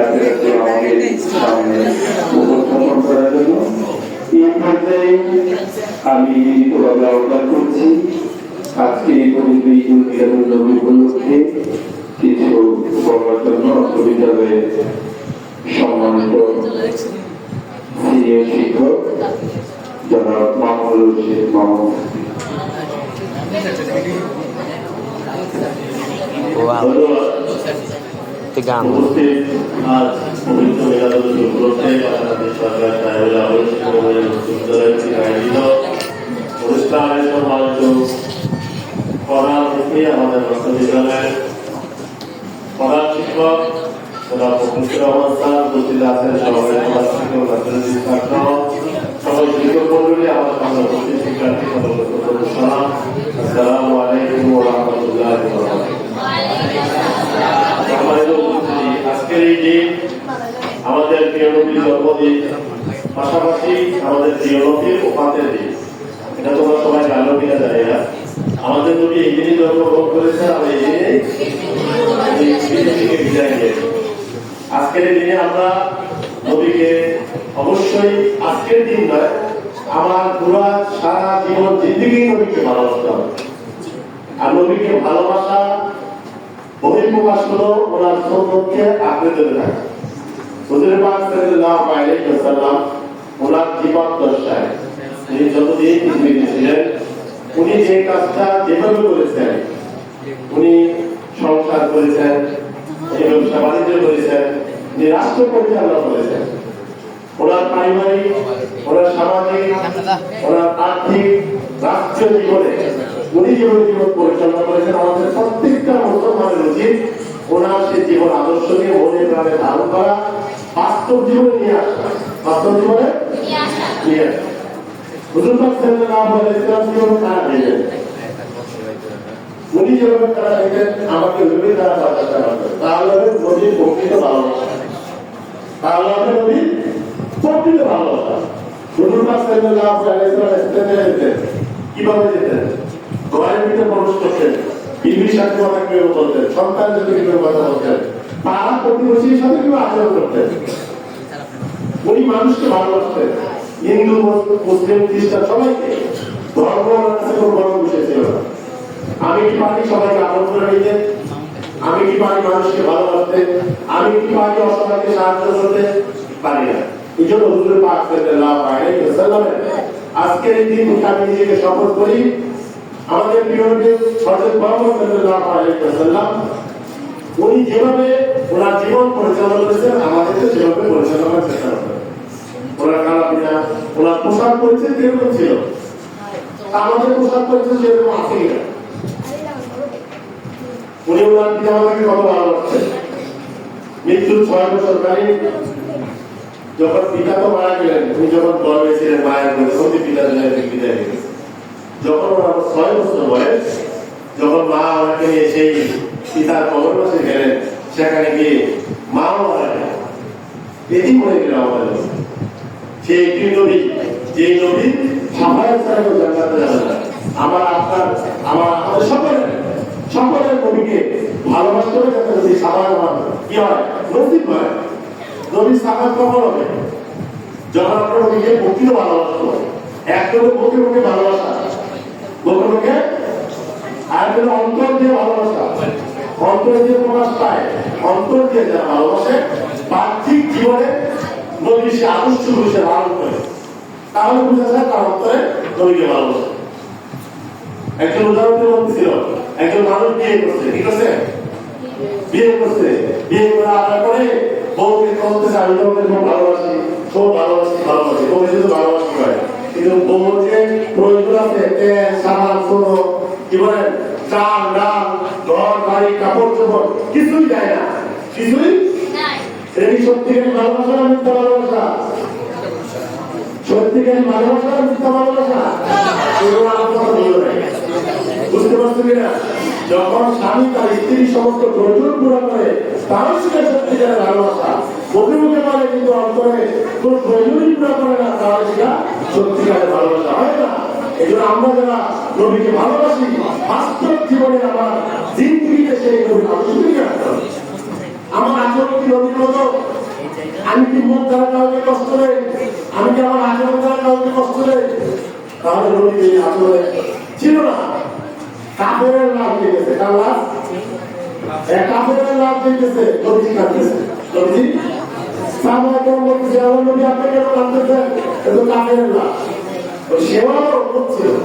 জাতিরাকে আমাদের সামনে উপস্থাপন করার জন্য। এই পর্যায়ে আমি লিখিতভাবে আহ্বান করছি। আজকে উপলক্ষে কিছু বলার জন্য বিদ্যালয়ের সম্মানিত সিনিয়র শিক্ষক, জনাব মাহমুদ রশিদ গান প্রধান অতিথি আমাদের বিশ্ববিদ্যালয়ের প্রধান শিক্ষার্থী প্রথম সালাম আসসালামু আলাইকুম ওয়া রাহমাতুল্লাহি ওয়া বারাকাতুহু সম্মানিত উপস্থিতি, আজকের এই দিন আমাদের প্রিয় নবীর জন্মদিন পাশাপাশি আমাদের প্রিয় নবীর এটা তোমরা সবাই জানো কিনা জানি না। আমাদের নবী এই দিনই জন্মগ্রহণ করেছে আর এই দিনে থেকে বিদায় নিয়েছে আজকের দিনে আমরা নবীকে অবশ্যই আজকের দিন নয়, আমার পুরা সারা জীবন জিন্দিগি নবীকে ভালোবাসতে হবে। আর নবীকে ভালোবাসা বহির্প্রকাশ হলো ওনার সৌন্দর্যকে আঁকড়ে ধরে রাখা। হুজুর পাক সাল্লাল্লাহু আলাইহি ওয়াসাল্লাম ওনার জীবন দশায় তিনি যতদিন পৃথিবীতে ছিলেন, উনি যে কাজটা যেভাবে করেছেন, উনি সংসার করেছেন ব্যবসা বাণিজ্য করেছেন, উনি রাষ্ট্র পরিচালনা করেছেন। ওনার পারিবারিক, ওনার সামাজিক, ওনার আর্থিক, রাষ্ট্রীয় জীবনে উনি যেভাবে জীবন পরিচালনা করেছেন, আমাদের প্রত্যেকটা মুসলমানের উচিত ওনার সে জীবন আদর্শকে মনে প্রাণে ধারণ করা বাস্তব জীবনে নিয়ে আসা। বাস্তব জীবনে নিয়ে আসা। হুজুর পাক সাল্লাল্লাহু আলাইহি ওয়াসাল্লাম জীবনে তারা দিলেন উনি যেভাবে তারা দিলেন আমাকে ওইভাবে তারা বাঁচাতে পারবে তাহলে নদীর প্রকৃত ভালোবাসা। তাহলে নদীর প্রকৃত ভালোবাসা। হুজুর পাক সাল্লাল্লাহু আলাইহি ওয়াসাল্লাম স্টেজে যেতেন কীভাবে যেতেন? ঘরের ভিতরে প্রবেশ করতেন বিবির সাথে কথা কীভাবে বলতেন? সন্তানের সাথে কীভাবে কথা বলতেন? পাড়া প্রতিবেশীর সাথে কীভাবে আচরণ করতেন? উনি মানুষকে ভালোবাসতেন হিন্দু, মুসলিম খ্রিস্টান সবাইকে ধর্ম কাছে কোনো বড় বিষয় ছিল না আমি কি পারি সবাইকে আপন করে নিতে? আমি কি পারি মানুষকে ভালোবাসতে? আমি কি পারি অসহায়কে সাহায্য করতে? পারি না। এই জন্য আজকের এই দিন আমি নিজেকে শপথ করি। আমাদের প্রিয় নবী হযরত মুহাম্মদ সাল্লাল্লাহু উনি যেভাবে ওনার জীবন পরিচালনা করেছেন, আমাদেরকে সেভাবে পরিচালনা করার চেষ্টা করবেন ওনার কালাপিনা ওনার পোশাক পরিচয় কীরকম ছিল, আমাদের পোশাক পরিচয় সেরকম আছে উনি ওনার পিতা মাতাকে কত ভালোবাসতেন। মৃত্যুর ছয় বছর কালীন যখন পিতা তো মারা গেলেন, উনি যখন গর্বে ছিলেন মায়ের মধ্যে, সত্যি পিতা বিদায় গেছে। যখন ওনার ছয় বছর বয়স, যখন মা ওনাকে নিয়ে সেই পিতার কবর বসে গেলেন সেখানে গিয়ে মাও মারা গেলেন এটি মনে গেল আমাদের একটি নবী। যে নবী না। আমার আপনার আমার আমাদের সকলের সকলের ভালোবাসতে হবে যাতে সাফায় আমার কি হয়? নসিব হয়। নবী কখন হবে? যখন আমরা নবীকে প্রকৃত মুখে মুখে ভালোবাসা। মুখে মুখে আর হলো অন্তর দিয়ে ভালোবাসা। অন্তর দিয়ে প্রকাশ পায় অন্তর দিয়ে যারা ভালোবাসে, বাহ্যিক জীবনে নবী সে আদর্শগুলো সে লালন করে। তাহলে বোঝা যায় তার অন্তরে নবীকে ভালোবাসে। একজন উদাহরণ বলতেছিল, একজন মানুষ বিয়ে করছে, ঠিক আছে? বিয়ে করছে, বিয়ে করে আসার পরে বউকে বলতেছে আমি তোমাকে খুব ভালোবাসি খুব ভালোবাসি ভালোবাসি বউ শুধু ভালোবাসি হয় কিন্তু বউর যে প্রয়োজন আছে সাবান কোনো কি বলেন? চাল ডাল ঘর বাড়ি কাপড় চোপড় কিছুই দেয় না। কিছুই? এই সত্যিকারী ভালোবাসা না মিথ্যা ভালোবাসা? সত্যিকারী ভালোবাসা না মিথ্যা ভালোবাসা? এগুলো আমার কথা নাই। বুঝতে পারছ কিনা? যখন স্বামী তার স্ত্রীর সমস্ত প্রয়োজন পুরো করে তারও সেটা সত্যিকারের ভালোবাসা। মুখে মুখে বলে কিন্তু অন্তরে কোন প্রয়োজনই পুরো করে না তাহলে সেটা সত্যিকারের ভালোবাসা হয় না? জন্য আমরা যারা নবীকে ভালোবাসি, বাস্তব জীবনে আমার জিন্দগিতে সেই নবীর আলোচনা আমার আচরণ কি নবীর মতো? আমি কি মুখ দ্বারা কাউকে কষ্ট দেই? আমি কি আমার আচরণ দ্বারা কাউকে কষ্ট দেই? তাহলে এই ছিল না। কাফের লাভ দিয়েছে কার লাভ? এক কাফের লাভ দিয়েছে নবীজি কাঁদতেছে? নবীজি বলতেছে আমার নবী কেন এটা কাফের লাভ। সেও করছিল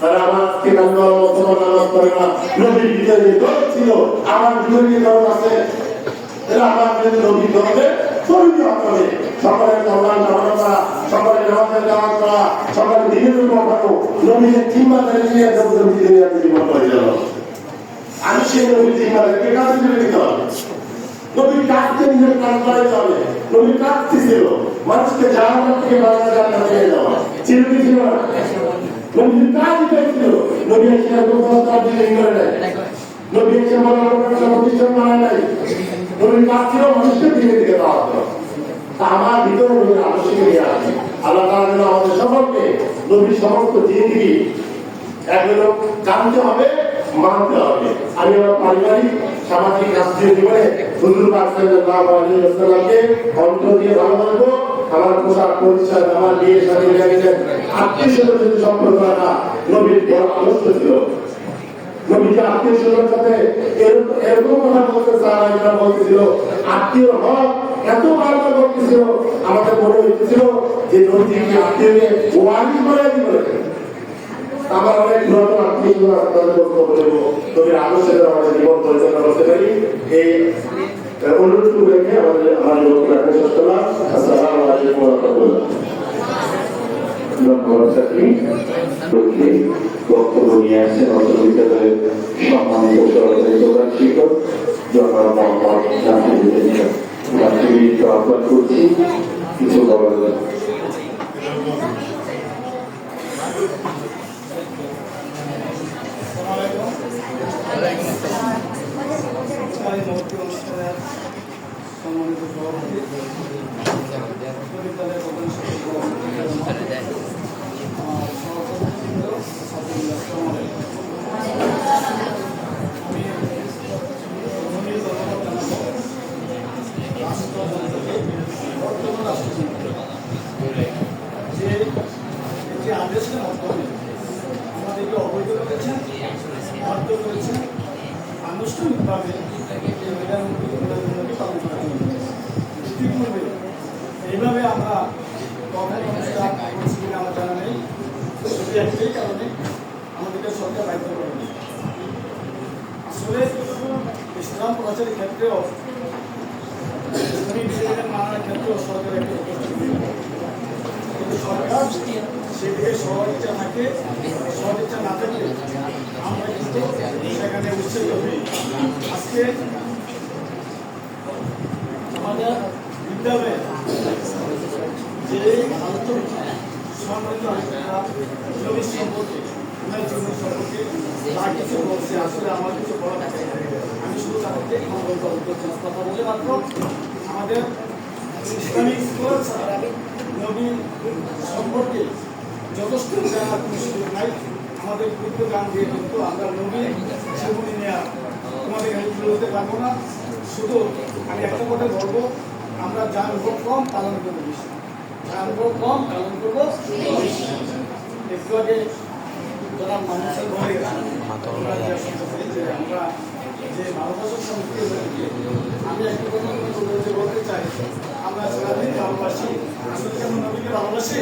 তারা আমার আজকে কান্না মুসলমান নামাজ পড়ে না। নবীর ভিতরে দরদ ছিল, আমার ভিতরে দরদ আছে। এরা আমার ভিতরে নবীর পরিণত হতে হবে সকালের কল্যাণ কামনা করা সকালে নামাজের দাওয়াত করা সকালে দিনের মানুষকে জাহান্নাম থেকে বাংলা যাওয়া? না। নবীর কাজ এটাই ছিল নবী এসে তার দিকে করে নেয় নবী এসে করেন প্রতিষ্ঠান বানায় নাই নবীর কাজ ছিল মানুষকে দিকে দিকে দেওয়া আমার ভিতরে নবীর আবশ্যক নিয়ে আছে আল্লাহ তাআলা যেন আমাদের সকলকে নবীর সমস্ত জিন্দিগি এগুলো জানতে হবে, মানতে হবে। আমি আমার পারিবারিক, সামাজিক রাষ্ট্রীয় জীবনে হুজুর পাক সাল্লাল্লাহু আলাইহি অন্তর দিয়ে ভালোবাসবো। আমার পোশাক পরিচ্ছদ, আমার বিয়ে শাদী লেগেছে। আত্মীয় স্বজন যদি সম্পর্ক রাখা নবীর বড় আদর্শ ছিল। নবীজি আত্মীয় স্বজনের সাথে এরকম কথা বলতে সাহায্য বলতেছিল। আত্মীয় হক এত বার্তা করতেছিল আমাদের মনে হইতেছিল যে নবীজি আত্মীয় ওয়ারি করে দিবে আমার অনেক নতুন আত্মীয় আপনাদের বক্তব্য দেব। তবে আদর্শের আমাদের জীবন পরিচালনা করতে পারি। এই অনুরোধ রেখে আমাদের আমার শেষ করলাম। আসসালামু ওয়া রাহমাতুল্লাহ লোককে বক্তব্য নিয়ে আসছেন অত্র বিদ্যালয়ের সম্মানিত আনুষ্ঠানিকভাবে এই মেধামুক্তি মেধামুক্তি পালন করা হবে ইতিপূর্বে এইভাবে আমরা কখনো অনুষ্ঠান করছি কিনা আমার জানা নেই শুধু একটাই কারণে আমাদেরকে সরকার বাধ্য করেনি আসলে ইসলাম প্রচারের ক্ষেত্রেও ইসলামী বিধিবিধান মানার ক্ষেত্রেও সরকার একটা যথেষ্ট ভূমিকা। কিন্তু সরকার সেদিকে সহযোগিতা থাকে, সহযোগিতা না থাকলে আমরা কিন্তু সেখানে উৎসাহিত হই। আজকে আমাদের বিদ্যালয়ে যে সম্মানিত জমি সম্পর্কে জমি সম্পর্কে যা কিছু বলছে, আসলে আমার কিছু বলার আমি শুধু তাদেরকে বক্তব্য কথা বলে মাত্র আমাদের ইসলামিক স্কুল নবী সম্পর্কে যথেষ্ট জানার কোনো সুযোগ নাই আমাদের ক্ষুদ্র গান দিয়ে কিন্তু আমরা নবী জীবনী নেওয়া তোমাদের তুলে ধরতে পারব না। শুধু আমি একটা কথা বলব আমরা জানব কম পালন করব বেশি। জানব কম পালন করব একটু আগে যারা মানুষের ঘরে আমরা যে যে যে সম্পর্কে রয়েছে, আমি একটা কথা বলতে বলতে চাই। আমরা সারাদিন ভালোবাসি আসলে কেমন নবীকে ভালোবাসি?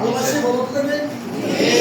ভালোবাসি বলতে